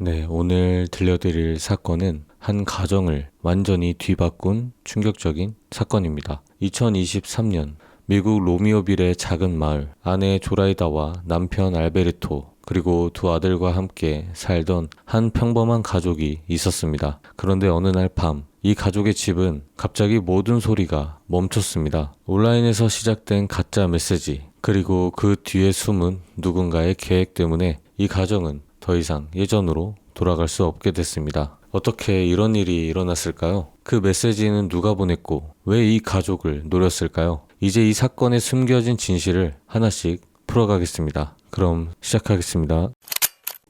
네, 오늘 들려드릴 사건은 한 가정을 완전히 뒤바꾼 충격적인 사건입니다. 2023년 미국 로미오빌의 작은 마을 아내 조라이다와 남편 알베르토 그리고 두 아들과 함께 살던 한 평범한 가족이 있었습니다. 그런데 어느 날 밤 이 가족의 집은 갑자기 모든 소리가 멈췄습니다. 온라인에서 시작된 가짜 메시지 그리고 그 뒤에 숨은 누군가의 계획 때문에 이 가정은 더 이상 예전으로 돌아갈 수 없게 됐습니다. 어떻게 이런 일이 일어났을까요? 그 메시지는 누가 보냈고 왜 이 가족을 노렸을까요? 이제 이 사건에 숨겨진 진실을 하나씩 풀어가겠습니다. 그럼 시작하겠습니다.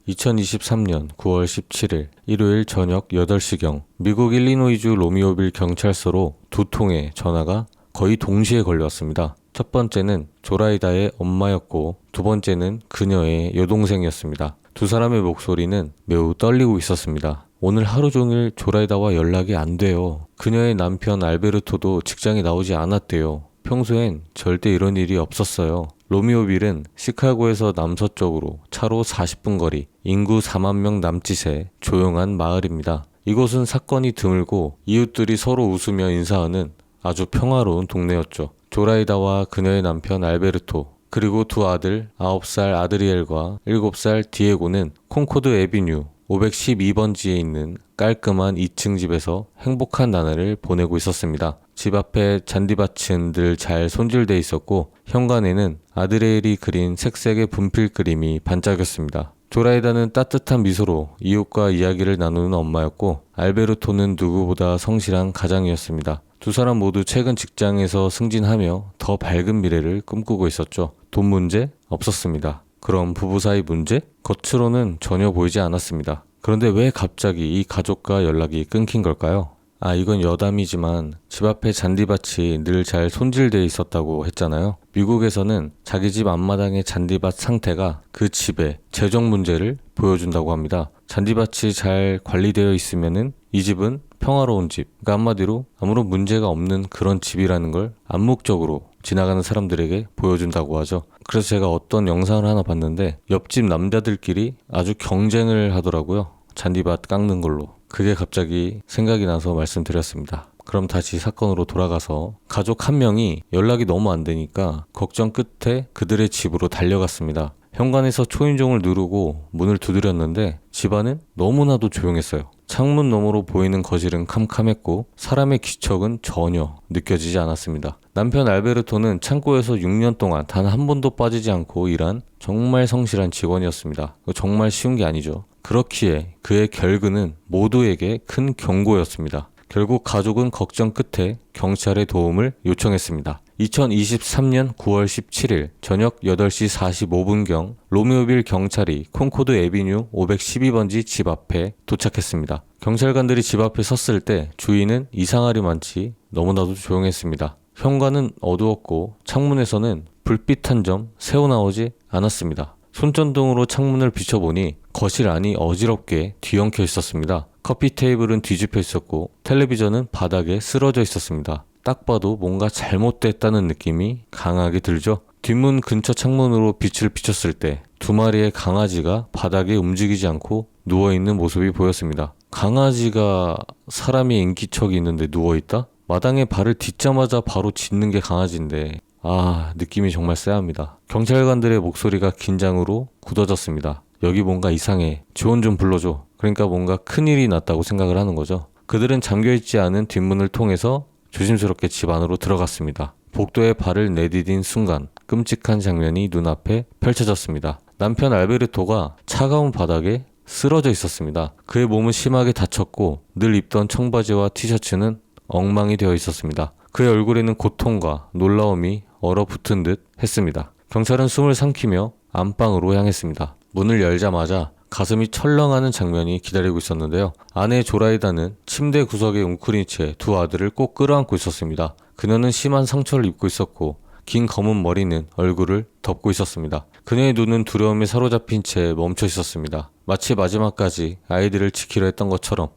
2023년 9월 17일 일요일 저녁 8시경 미국 일리노이주 로미오빌 경찰서로 두 통의 전화가 거의 동시에 걸려왔습니다. 첫 번째는 조라이다의 엄마였고 두 번째는 그녀의 여동생이었습니다. 두 사람의 목소리는 매우 떨리고 있었습니다. 오늘 하루 종일 조라이다와 연락이 안 돼요. 그녀의 남편 알베르토도 직장에 나오지 않았대요. 평소엔 절대 이런 일이 없었어요. 로미오빌은 시카고에서 남서쪽으로 차로 40분 거리, 인구 4만 명 남짓의 조용한 마을입니다. 이곳은 사건이 드물고 이웃들이 서로 웃으며 인사하는 아주 평화로운 동네였죠. 조라이다와 그녀의 남편 알베르토, 그리고 두 아들 9살 아드리엘과 7살 디에고는 콩코드 에비뉴 512번지에 있는 깔끔한 2층 집에서 행복한 나날을 보내고 있었습니다. 집 앞에 잔디밭은 늘 잘 손질돼 있었고 현관에는 아드레일이 그린 색색의 분필 그림이 반짝였습니다. 조라이다는 따뜻한 미소로 이웃과 이야기를 나누는 엄마였고 알베르토는 누구보다 성실한 가장이었습니다. 두 사람 모두 최근 직장에서 승진하며 더 밝은 미래를 꿈꾸고 있었죠. 돈 문제 없었습니다. 그럼 부부 사이 문제? 겉으로는 전혀 보이지 않았습니다. 그런데 왜 갑자기 이 가족과 연락이 끊긴 걸까요? 아, 이건 여담이지만 집 앞에 잔디밭이 늘 잘 손질돼 있었다고 했잖아요. 미국에서는 자기 집 앞마당의 잔디밭 상태가 그 집의 재정 문제를 보여준다고 합니다. 잔디밭이 잘 관리되어 있으면은 이 집은 평화로운 집. 그러니까 한마디로 아무런 문제가 없는 그런 집이라는 걸 암묵적으로 지나가는 사람들에게 보여준다고 하죠. 그래서 제가 어떤 영상을 하나 봤는데 옆집 남자들끼리 아주 경쟁을 하더라고요. 잔디밭 깎는 걸로. 그게 갑자기 생각이 나서 말씀드렸습니다. 그럼 다시 사건으로 돌아가서 가족 한 명이 연락이 너무 안 되니까 걱정 끝에 그들의 집으로 달려갔습니다. 현관에서 초인종을 누르고 문을 두드렸는데 집안은 너무나도 조용했어요. 창문 너머로 보이는 거실은 캄캄했고 사람의 기척은 전혀 느껴지지 않았습니다. 남편 알베르토는 창고에서 6년 동안 단 한 번도 빠지지 않고 일한 정말 성실한 직원이었습니다. 정말 쉬운 게 아니죠. 그렇기에 그의 결근은 모두에게 큰 경고였습니다. 결국 가족은 걱정 끝에 경찰의 도움을 요청했습니다. 2023년 9월 17일 저녁 8시 45분경 로미오빌 경찰이 콩코드 에비뉴 512번지 집 앞에 도착했습니다. 경찰관들이 집 앞에 섰을 때 주위는 이상하리 많지 너무나도 조용했습니다. 현관은 어두웠고 창문에서는 불빛 한 점 새어나오지 않았습니다. 손전등으로 창문을 비춰보니 거실 안이 어지럽게 뒤엉켜 있었습니다. 커피 테이블은 뒤집혀 있었고 텔레비전은 바닥에 쓰러져 있었습니다. 딱 봐도 뭔가 잘못됐다는 느낌이 강하게 들죠. 뒷문 근처 창문으로 빛을 비췄을 때 두 마리의 강아지가 바닥에 움직이지 않고 누워있는 모습이 보였습니다. 강아지가 사람이 인기척이 있는데 누워있다? 마당에 발을 딛자마자 바로 짖는 게 강아지인데 아 느낌이 정말 쎄합니다. 경찰관들의 목소리가 긴장으로 굳어졌습니다. 여기 뭔가 이상해. 지원 좀 불러줘. 그러니까 뭔가 큰일이 났다고 생각을 하는 거죠. 그들은 잠겨있지 않은 뒷문을 통해서 조심스럽게 집 안으로 들어갔습니다. 복도에 발을 내디딘 순간 끔찍한 장면이 눈앞에 펼쳐졌습니다. 남편 알베르토가 차가운 바닥에 쓰러져 있었습니다. 그의 몸은 심하게 다쳤고 늘 입던 청바지와 티셔츠는 엉망이 되어 있었습니다. 그의 얼굴에는 고통과 놀라움이 얼어붙은 듯 했습니다. 경찰은 숨을 삼키며 안방으로 향했습니다. 문을 열자마자 가슴이 철렁하는 장면이 기다리고 있었는데요. 아내 조라이다는 침대 구석에 웅크린 채 두 아들을 꼭 끌어안고 있었습니다. 그녀는 심한 상처를 입고 있었고 긴 검은 머리는 얼굴을 덮고 있었습니다. 그녀의 눈은 두려움에 사로잡힌 채 멈춰 있었습니다. 마치 마지막까지 아이들을 지키려 했던 것처럼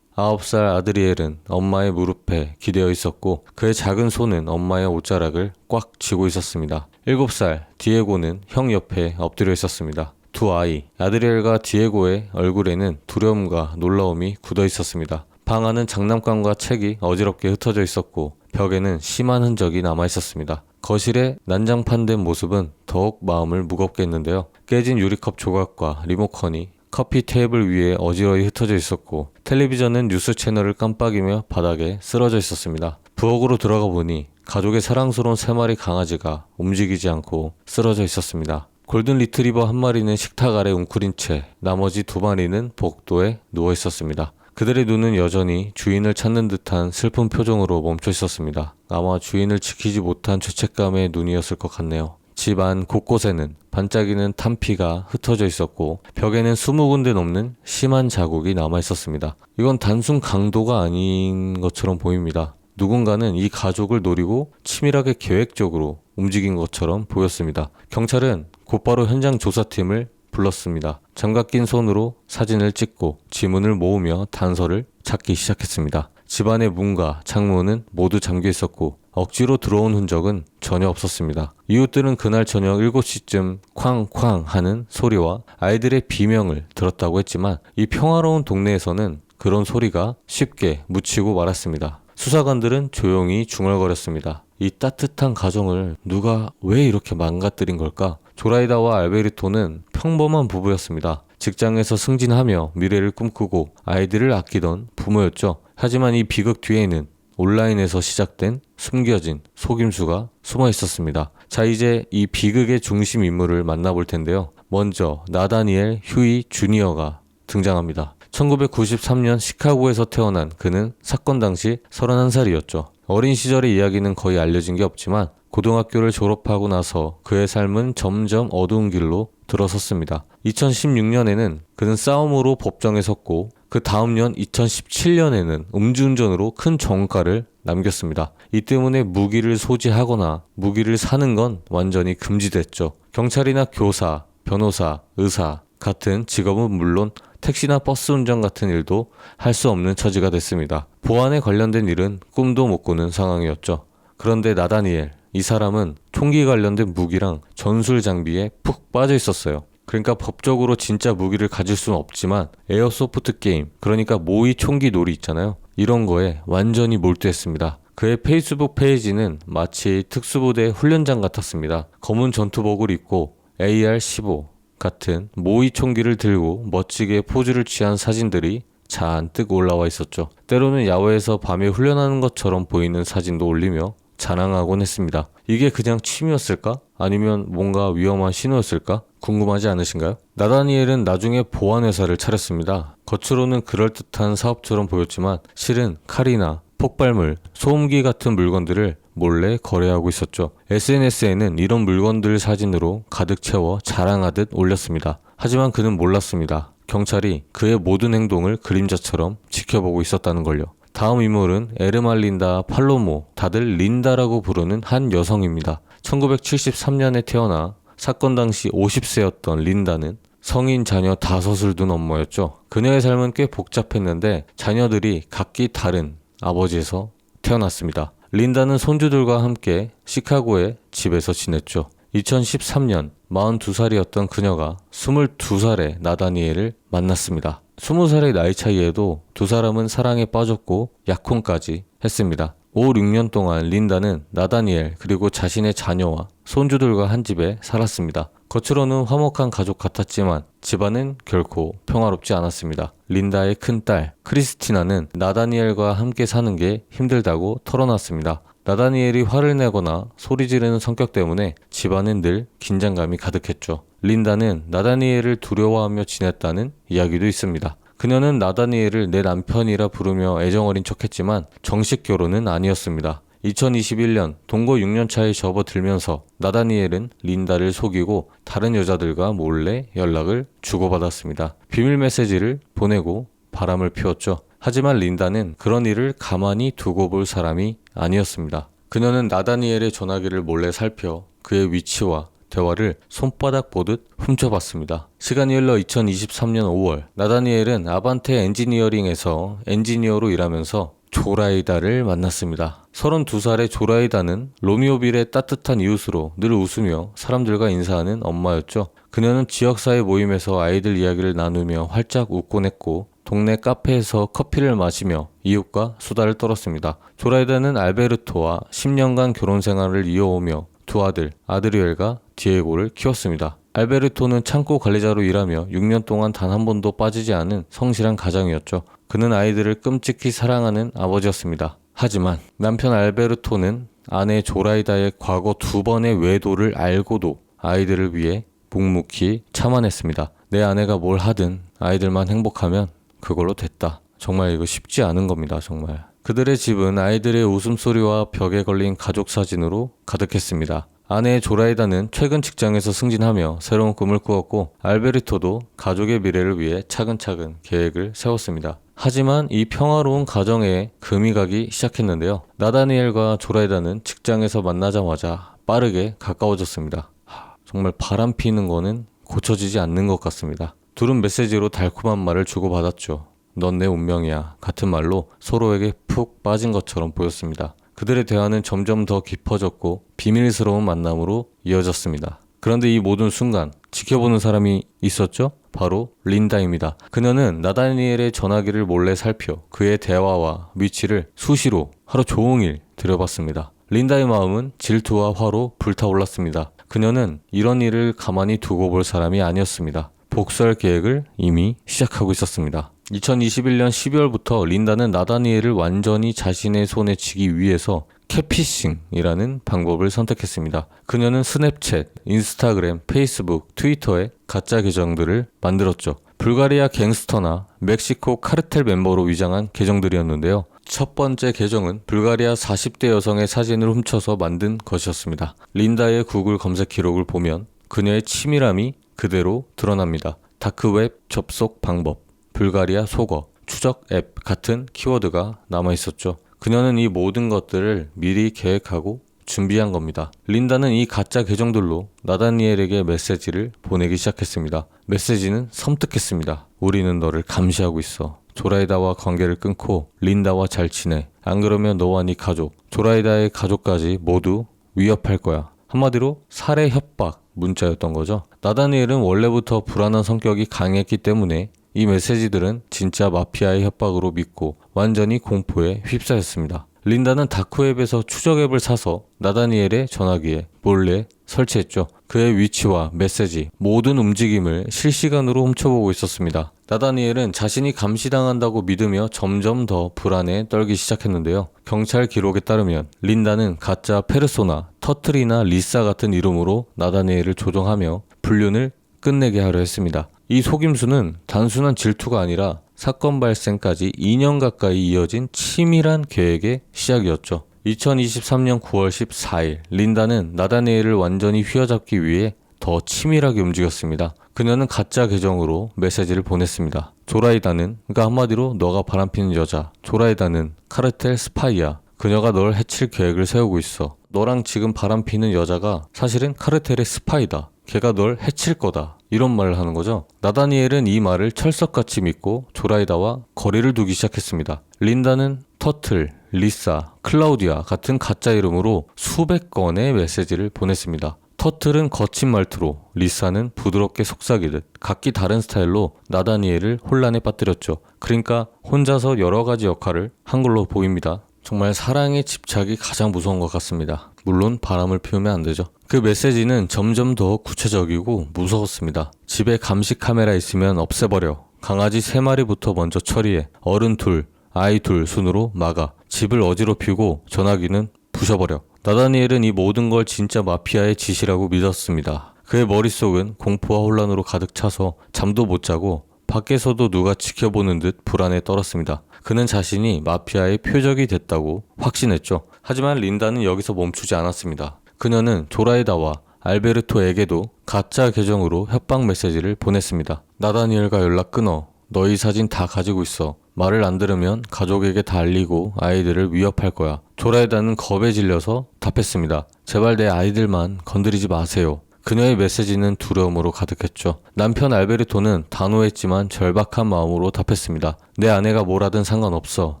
아홉 살 아드리엘은 엄마의 무릎에 기대어 있었고 그의 작은 손은 엄마의 옷자락을 꽉 쥐고 있었습니다. 일곱 살 디에고는 형 옆에 엎드려 있었습니다. 두 아이, 아드리엘과 디에고의 얼굴에는 두려움과 놀라움이 굳어 있었습니다. 방 안은 장난감과 책이 어지럽게 흩어져 있었고 벽에는 심한 흔적이 남아 있었습니다. 거실에 난장판된 모습은 더욱 마음을 무겁게 했는데요. 깨진 유리컵 조각과 리모컨이 커피 테이블 위에 어지러이 흩어져 있었고 텔레비전은 뉴스 채널을 깜빡이며 바닥에 쓰러져 있었습니다. 부엌으로 들어가 보니 가족의 사랑스러운 세 마리 강아지가 움직이지 않고 쓰러져 있었습니다. 골든 리트리버 한 마리는 식탁 아래 웅크린 채 나머지 두 마리는 복도에 누워 있었습니다. 그들의 눈은 여전히 주인을 찾는 듯한 슬픈 표정으로 멈춰 있었습니다. 아마 주인을 지키지 못한 죄책감의 눈이었을 것 같네요. 집 안 곳곳에는 반짝이는 탄피가 흩어져 있었고 벽에는 20군데 넘는 심한 자국이 남아 있었습니다. 이건 단순 강도가 아닌 것처럼 보입니다. 누군가는 이 가족을 노리고 치밀하게 계획적으로 움직인 것처럼 보였습니다. 경찰은 곧바로 현장 조사팀을 불렀습니다. 장갑 낀 손으로 사진을 찍고 지문을 모으며 단서를 찾기 시작했습니다. 집안의 문과 창문은 모두 잠겨 있었고 억지로 들어온 흔적은 전혀 없었습니다. 이웃들은 그날 저녁 7시쯤 쾅쾅 하는 소리와 아이들의 비명을 들었다고 했지만 이 평화로운 동네에서는 그런 소리가 쉽게 묻히고 말았습니다. 수사관들은 조용히 중얼거렸습니다. 이 따뜻한 가정을 누가 왜 이렇게 망가뜨린 걸까? 조라이다와 알베리토는 평범한 부부였습니다. 직장에서 승진하며 미래를 꿈꾸고 아이들을 아끼던 부모였죠. 하지만 이 비극 뒤에는 온라인에서 시작된 숨겨진 속임수가 숨어 있었습니다. 자, 이제 이 비극의 중심 인물을 만나볼 텐데요. 먼저 나다니엘 휴이 주니어가 등장합니다. 1993년 시카고에서 태어난 그는 사건 당시 31살이었죠. 어린 시절의 이야기는 거의 알려진 게 없지만 고등학교를 졸업하고 나서 그의 삶은 점점 어두운 길로 들어섰습니다. 2016년에는 그는 싸움으로 법정에 섰고 그 다음 년 2017년에는 음주운전으로 큰 정가를 남겼습니다. 이 때문에 무기를 소지하거나 무기를 사는 건 완전히 금지됐죠. 경찰이나 교사, 변호사, 의사 같은 직업은 물론 택시나 버스 운전 같은 일도 할 수 없는 처지가 됐습니다. 보안에 관련된 일은 꿈도 못 꾸는 상황이었죠. 그런데 나다니엘, 이 사람은 총기 관련된 무기랑 전술 장비에 푹 빠져 있었어요. 그러니까 법적으로 진짜 무기를 가질 수는 없지만 에어소프트 게임, 그러니까 모의 총기 놀이 있잖아요. 이런 거에 완전히 몰두했습니다. 그의 페이스북 페이지는 마치 특수부대 훈련장 같았습니다. 검은 전투복을 입고 AR-15 같은 모의 총기를 들고 멋지게 포즈를 취한 사진들이 잔뜩 올라와 있었죠. 때로는 야외에서 밤에 훈련하는 것처럼 보이는 사진도 올리며 자랑하곤 했습니다. 이게 그냥 취미였을까? 아니면 뭔가 위험한 신호였을까? 궁금하지 않으신가요? 나다니엘은 나중에 보안회사를 차렸습니다. 겉으로는 그럴듯한 사업처럼 보였지만 실은 칼이나 폭발물, 소음기 같은 물건들을 몰래 거래하고 있었죠. SNS에는 이런 물건들 사진으로 가득 채워 자랑하듯 올렸습니다. 하지만 그는 몰랐습니다. 경찰이 그의 모든 행동을 그림자처럼 지켜보고 있었다는 걸요. 다음 인물은 에르말린다 팔로모, 다들 린다라고 부르는 한 여성입니다. 1973년에 태어나 사건 당시 50세였던 린다는 성인 자녀 다섯을 둔 엄마였죠. 그녀의 삶은 꽤 복잡했는데 자녀들이 각기 다른 아버지에서 태어났습니다. 린다는 손주들과 함께 시카고의 집에서 지냈죠. 2013년 42살이었던 그녀가 22살의 나다니엘을 만났습니다. 20살의 나이 차이에도 두 사람은 사랑에 빠졌고 약혼까지 했습니다. 5, 6년 동안 린다는 나다니엘 그리고 자신의 자녀와 손주들과 한 집에 살았습니다. 겉으로는 화목한 가족 같았지만 집안은 결코 평화롭지 않았습니다. 린다의 큰 딸 크리스티나는 나다니엘과 함께 사는 게 힘들다고 털어놨습니다. 나다니엘이 화를 내거나 소리 지르는 성격 때문에 집안은 늘 긴장감이 가득했죠. 린다는 나다니엘을 두려워하며 지냈다는 이야기도 있습니다. 그녀는 나다니엘을 내 남편이라 부르며 애정어린 척했지만 정식 결혼은 아니었습니다. 2021년 동거 6년 차에 접어들면서 나다니엘은 린다를 속이고 다른 여자들과 몰래 연락을 주고받았습니다. 비밀 메시지를 보내고 바람을 피웠죠. 하지만 린다는 그런 일을 가만히 두고 볼 사람이 아니었습니다. 그녀는 나다니엘의 전화기를 몰래 살펴 그의 위치와 대화를 손바닥 보듯 훔쳐봤습니다. 시간이 흘러 2023년 5월, 나다니엘은 아반테 엔지니어링에서 엔지니어로 일하면서 조라이다를 만났습니다. 32살의 조라이다는 로미오빌의 따뜻한 이웃으로 늘 웃으며 사람들과 인사하는 엄마였죠. 그녀는 지역사회 모임에서 아이들 이야기를 나누며 활짝 웃곤 했고 동네 카페에서 커피를 마시며 이웃과 수다를 떨었습니다. 조라이다는 알베르토와 10년간 결혼 생활을 이어오며 두 아들, 아드리엘과 디에고를 키웠습니다. 알베르토는 창고 관리자로 일하며 6년 동안 단 한 번도 빠지지 않은 성실한 가장이었죠. 그는 아이들을 끔찍히 사랑하는 아버지였습니다. 하지만 남편 알베르토는 아내 조라이다의 과거 두 번의 외도를 알고도 아이들을 위해 묵묵히 참아냈습니다. 내 아내가 뭘 하든 아이들만 행복하면 그걸로 됐다. 정말 이거 쉽지 않은 겁니다, 정말. 그들의 집은 아이들의 웃음소리와 벽에 걸린 가족 사진으로 가득했습니다. 아내 조라이다는 최근 직장에서 승진하며 새로운 꿈을 꾸었고 알베르토도 가족의 미래를 위해 차근차근 계획을 세웠습니다. 하지만 이 평화로운 가정에 금이 가기 시작했는데요. 나다니엘과 조라이다는 직장에서 만나자마자 빠르게 가까워졌습니다. 하, 정말 바람 피는 거는 고쳐지지 않는 것 같습니다. 둘은 메시지로 달콤한 말을 주고받았죠. 넌 내 운명이야. 같은 말로 서로에게 푹 빠진 것처럼 보였습니다. 그들의 대화는 점점 더 깊어졌고 비밀스러운 만남으로 이어졌습니다. 그런데 이 모든 순간 지켜보는 사람이 있었죠? 바로 린다입니다. 그녀는 나다니엘의 전화기를 몰래 살펴 그의 대화와 위치를 수시로 하루 종일 들여봤습니다. 린다의 마음은 질투와 화로 불타올랐습니다. 그녀는 이런 일을 가만히 두고 볼 사람이 아니었습니다. 복수할 계획을 이미 시작하고 있었습니다. 2021년 12월부터 린다는 나다니엘을 완전히 자신의 손에 쥐기 위해서 캐피싱이라는 방법을 선택했습니다. 그녀는 스냅챗, 인스타그램, 페이스북, 트위터에 가짜 계정들을 만들었죠. 불가리아 갱스터나 멕시코 카르텔 멤버로 위장한 계정들이었는데요. 첫 번째 계정은 불가리아 40대 여성의 사진을 훔쳐서 만든 것이었습니다. 린다의 구글 검색 기록을 보면 그녀의 치밀함이 그대로 드러납니다. 다크웹 접속 방법, 불가리아 속어, 추적 앱 같은 키워드가 남아 있었죠. 그녀는 이 모든 것들을 미리 계획하고 준비한 겁니다. 린다는 이 가짜 계정들로 나다니엘에게 메시지를 보내기 시작했습니다. 메시지는 섬뜩했습니다. 우리는 너를 감시하고 있어. 조라이다와 관계를 끊고 린다와 잘 지내. 안 그러면 너와 네 가족, 조라이다의 가족까지 모두 위협할 거야. 한마디로 살해 협박 문자였던 거죠. 나다니엘은 원래부터 불안한 성격이 강했기 때문에 이 메시지들은 진짜 마피아의 협박으로 믿고 완전히 공포에 휩싸였습니다. 린다는 다크웹에서 추적 앱을 사서 나다니엘의 전화기에 몰래 설치했죠. 그의 위치와 메시지, 모든 움직임을 실시간으로 훔쳐보고 있었습니다. 나다니엘은 자신이 감시당한다고 믿으며 점점 더 불안에 떨기 시작했는데요. 경찰 기록에 따르면 린다는 가짜 페르소나, 터트리나 리사 같은 이름으로 나다니엘을 조종하며 불륜을 끝내게 하려 했습니다. 이 속임수는 단순한 질투가 아니라 사건 발생까지 2년 가까이 이어진 치밀한 계획의 시작이었죠. 2023년 9월 14일, 린다는 나다니엘을 완전히 휘어잡기 위해 더 치밀하게 움직였습니다. 그녀는 가짜 계정으로 메시지를 보냈습니다. 조라이다는, 그러니까 한마디로 너가 바람피는 여자, 조라이다는 카르텔 스파이야. 그녀가 널 해칠 계획을 세우고 있어. 너랑 지금 바람피는 여자가 사실은 카르텔의 스파이다. 걔가 널 해칠 거다. 이런 말을 하는 거죠. 나다니엘은 이 말을 철석같이 믿고 조라이다와 거리를 두기 시작했습니다. 린다는 터틀, 리사, 클라우디아 같은 가짜 이름으로 수백 건의 메시지를 보냈습니다. 터틀은 거친 말투로, 리사는 부드럽게 속삭이듯 각기 다른 스타일로 나다니엘을 혼란에 빠뜨렸죠. 그러니까 혼자서 여러 가지 역할을 한 걸로 보입니다. 정말 사랑의 집착이 가장 무서운 것 같습니다. 물론 바람을 피우면 안 되죠. 그 메시지는 점점 더 구체적이고 무서웠습니다. 집에 감시 카메라 있으면 없애버려. 강아지 3마리부터 먼저 처리해. 어른 둘, 아이 둘 순으로 막아. 집을 어지럽히고 전화기는 부셔버려. 나다니엘은 이 모든 걸 진짜 마피아의 짓이라고 믿었습니다. 그의 머릿속은 공포와 혼란으로 가득 차서 잠도 못 자고 밖에서도 누가 지켜보는 듯 불안에 떨었습니다. 그는 자신이 마피아의 표적이 됐다고 확신했죠. 하지만 린다는 여기서 멈추지 않았습니다. 그녀는 조라이다와 알베르토에게도 가짜 계정으로 협박 메시지를 보냈습니다. 나다니엘과 연락 끊어. 너희 사진 다 가지고 있어. 말을 안 들으면 가족에게 다 알리고 아이들을 위협할 거야. 조라이다는 겁에 질려서 답했습니다. 제발 내 아이들만 건드리지 마세요. 그녀의 메시지는 두려움으로 가득했죠. 남편 알베르토는 단호했지만 절박한 마음으로 답했습니다. 내 아내가 뭘 하든 상관없어.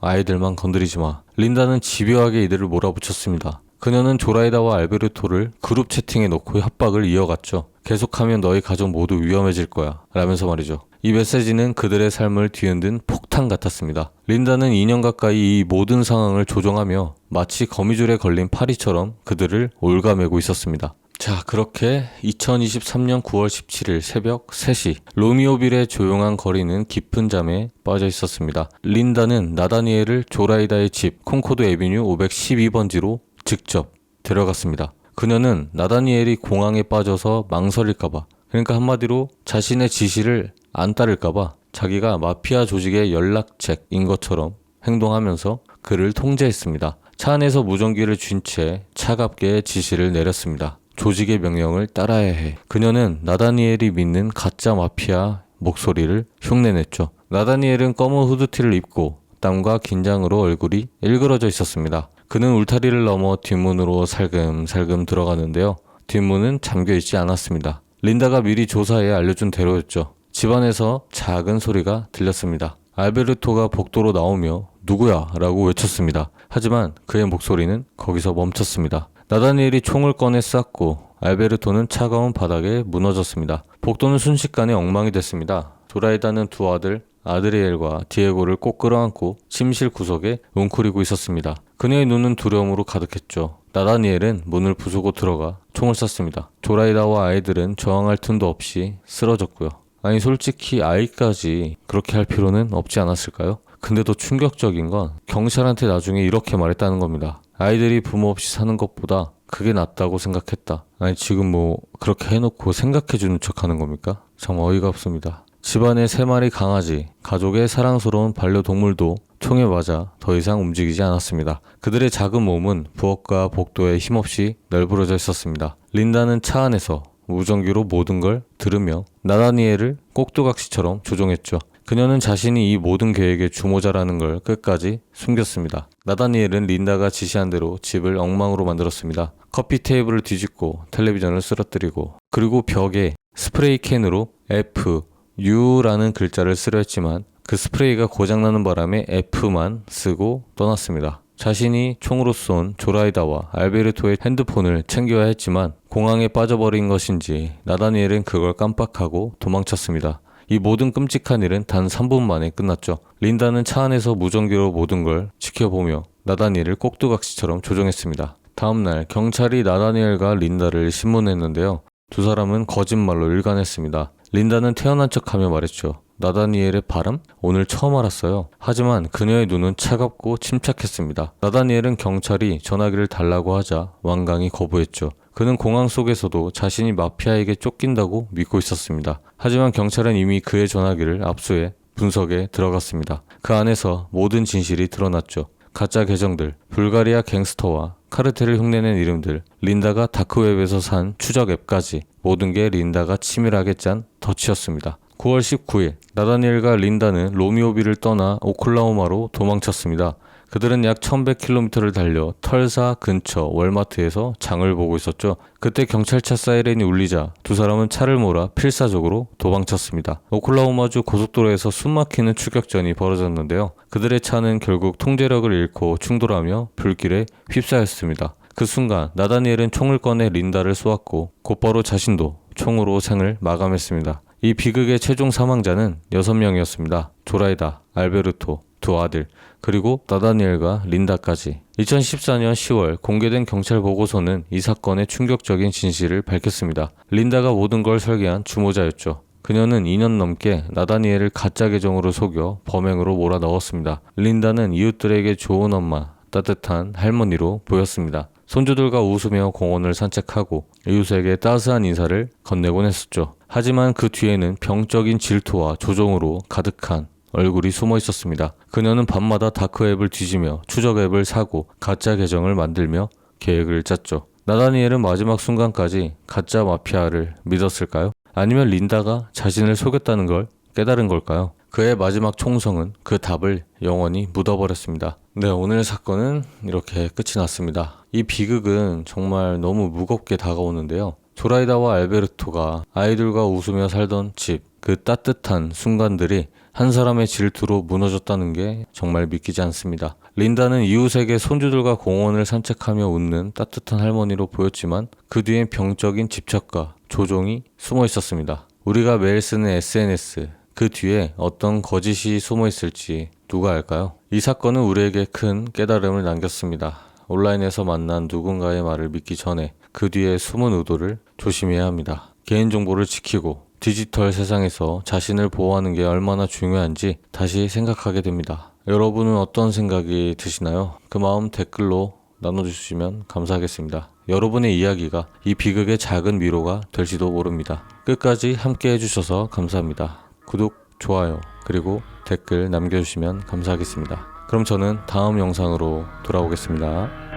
아이들만 건드리지 마. 린다는 집요하게 이들을 몰아붙였습니다. 그녀는 조라이다와 알베르토를 그룹 채팅에 놓고 협박을 이어갔죠. 계속하면 너희 가족 모두 위험해질 거야. 라면서 말이죠. 이 메시지는 그들의 삶을 뒤흔든 폭탄 같았습니다. 린다는 2년 가까이 이 모든 상황을 조종하며 마치 거미줄에 걸린 파리처럼 그들을 올가매고 있었습니다. 자, 그렇게 2023년 9월 17일 새벽 3시 로미오빌의 조용한 거리는 깊은 잠에 빠져 있었습니다. 린다는 나다니엘을 조라이다의 집 콩코드 에비뉴 512번지로 직접 데려갔습니다. 그녀는 나다니엘이 공항에 빠져서 망설일까봐 그러니까 한마디로 자신의 지시를 안 따를까봐 자기가 마피아 조직의 연락책인 것처럼 행동하면서 그를 통제했습니다. 차 안에서 무전기를 쥔 채 차갑게 지시를 내렸습니다. 조직의 명령을 따라야 해. 그녀는 나다니엘이 믿는 가짜 마피아 목소리를 흉내냈죠. 나다니엘은 검은 후드티를 입고 땀과 긴장으로 얼굴이 일그러져 있었습니다. 그는 울타리를 넘어 뒷문으로 살금살금 들어가는데요. 뒷문은 잠겨 있지 않았습니다. 린다가 미리 조사해 알려준 대로였죠. 집안에서 작은 소리가 들렸습니다. 알베르토가 복도로 나오며 누구야? 라고 외쳤습니다. 하지만 그의 목소리는 거기서 멈췄습니다. 나다니엘이 총을 꺼내 쐈고 알베르토는 차가운 바닥에 무너졌습니다. 복도는 순식간에 엉망이 됐습니다. 조라이다는 두 아들 아드리엘과 디에고를 꼭 끌어안고 침실 구석에 웅크리고 있었습니다. 그녀의 눈은 두려움으로 가득했죠. 나다니엘은 문을 부수고 들어가 총을 쐈습니다. 조라이다와 아이들은 저항할 틈도 없이 쓰러졌고요. 아니 솔직히 아이까지 그렇게 할 필요는 없지 않았을까요? 근데 더 충격적인 건 경찰한테 나중에 이렇게 말했다는 겁니다. 아이들이 부모 없이 사는 것보다 그게 낫다고 생각했다. 아니 지금 뭐 그렇게 해놓고 생각해주는 척 하는 겁니까? 정말 어이가 없습니다. 집안의 세 마리 강아지, 가족의 사랑스러운 반려동물도 총에 맞아 더 이상 움직이지 않았습니다. 그들의 작은 몸은 부엌과 복도에 힘없이 널브러져 있었습니다. 린다는 차 안에서 무전기로 모든 걸 들으며 나다니엘을 꼭두각시처럼 조종했죠. 그녀는 자신이 이 모든 계획의 주모자라는 걸 끝까지 숨겼습니다. 나다니엘은 린다가 지시한 대로 집을 엉망으로 만들었습니다. 커피 테이블을 뒤집고 텔레비전을 쓰러뜨리고 그리고 벽에 스프레이 캔으로 F, U라는 글자를 쓰려 했지만 그 스프레이가 고장나는 바람에 F만 쓰고 떠났습니다. 자신이 총으로 쏜 조라이다와 알베르토의 핸드폰을 챙겨야 했지만 공항에 빠져버린 것인지 나다니엘은 그걸 깜빡하고 도망쳤습니다. 이 모든 끔찍한 일은 단 3분 만에 끝났죠. 린다는 차 안에서 무전기로 모든 걸 지켜보며 나다니엘을 꼭두각시처럼 조종했습니다. 다음날 경찰이 나다니엘과 린다를 신문했는데요. 두 사람은 거짓말로 일관했습니다. 린다는 태어난 척하며 말했죠. 나다니엘의 바람? 오늘 처음 알았어요. 하지만 그녀의 눈은 차갑고 침착했습니다. 나다니엘은 경찰이 전화기를 달라고 하자 완강히 거부했죠. 그는 공항 속에서도 자신이 마피아에게 쫓긴다고 믿고 있었습니다. 하지만 경찰은 이미 그의 전화기를 압수해 분석에 들어갔습니다. 그 안에서 모든 진실이 드러났죠. 가짜 계정들, 불가리아 갱스터와 카르텔을 흉내낸 이름들, 린다가 다크웹에서 산 추적 앱까지 모든 게 린다가 치밀하게 짠 덫이었습니다. 9월 19일 나다니엘과 린다는 로미오비를 떠나 오클라호마로 도망쳤습니다. 그들은 약 1100km를 달려 털사 근처 월마트에서 장을 보고 있었죠. 그때 경찰차 사이렌이 울리자 두 사람은 차를 몰아 필사적으로 도망쳤습니다. 오클라호마주 고속도로에서 숨막히는 추격전이 벌어졌는데요. 그들의 차는 결국 통제력을 잃고 충돌하며 불길에 휩싸였습니다. 그 순간 나다니엘은 총을 꺼내 린다를 쏘았고 곧바로 자신도 총으로 생을 마감했습니다. 이 비극의 최종 사망자는 6명이었습니다. 조라이다, 알베르토, 두 아들, 그리고 나다니엘과 린다까지. 2014년 10월 공개된 경찰 보고서는 이 사건의 충격적인 진실을 밝혔습니다. 린다가 모든 걸 설계한 주모자였죠. 그녀는 2년 넘게 나다니엘을 가짜 계정으로 속여 범행으로 몰아넣었습니다. 린다는 이웃들에게 좋은 엄마, 따뜻한 할머니로 보였습니다. 손주들과 웃으며 공원을 산책하고 이웃에게 따스한 인사를 건네곤 했었죠. 하지만 그 뒤에는 병적인 질투와 조종으로 가득한 얼굴이 숨어 있었습니다. 그녀는 밤마다 다크웹을 뒤지며 추적 앱을 사고 가짜 계정을 만들며 계획을 짰죠. 나다니엘은 마지막 순간까지 가짜 마피아를 믿었을까요? 아니면 린다가 자신을 속였다는 걸 깨달은 걸까요? 그의 마지막 총성은 그 답을 영원히 묻어버렸습니다. 네, 오늘 사건은 이렇게 끝이 났습니다. 이 비극은 정말 너무 무겁게 다가오는데요. 조라이다와 알베르토가 아이들과 웃으며 살던 집, 그 따뜻한 순간들이 한 사람의 질투로 무너졌다는 게 정말 믿기지 않습니다. 린다는 이웃에게 손주들과 공원을 산책하며 웃는 따뜻한 할머니로 보였지만 그 뒤엔 병적인 집착과 조종이 숨어 있었습니다. 우리가 매일 쓰는 SNS, 그 뒤에 어떤 거짓이 숨어 있을지 누가 알까요? 이 사건은 우리에게 큰 깨달음을 남겼습니다. 온라인에서 만난 누군가의 말을 믿기 전에 그 뒤에 숨은 의도를 조심해야 합니다. 개인정보를 지키고 디지털 세상에서 자신을 보호하는 게 얼마나 중요한지 다시 생각하게 됩니다. 여러분은 어떤 생각이 드시나요? 그 마음 댓글로 나눠주시면 감사하겠습니다. 여러분의 이야기가 이 비극의 작은 위로가 될지도 모릅니다. 끝까지 함께 해주셔서 감사합니다. 구독, 좋아요, 그리고 댓글 남겨주시면 감사하겠습니다. 그럼 저는 다음 영상으로 돌아오겠습니다.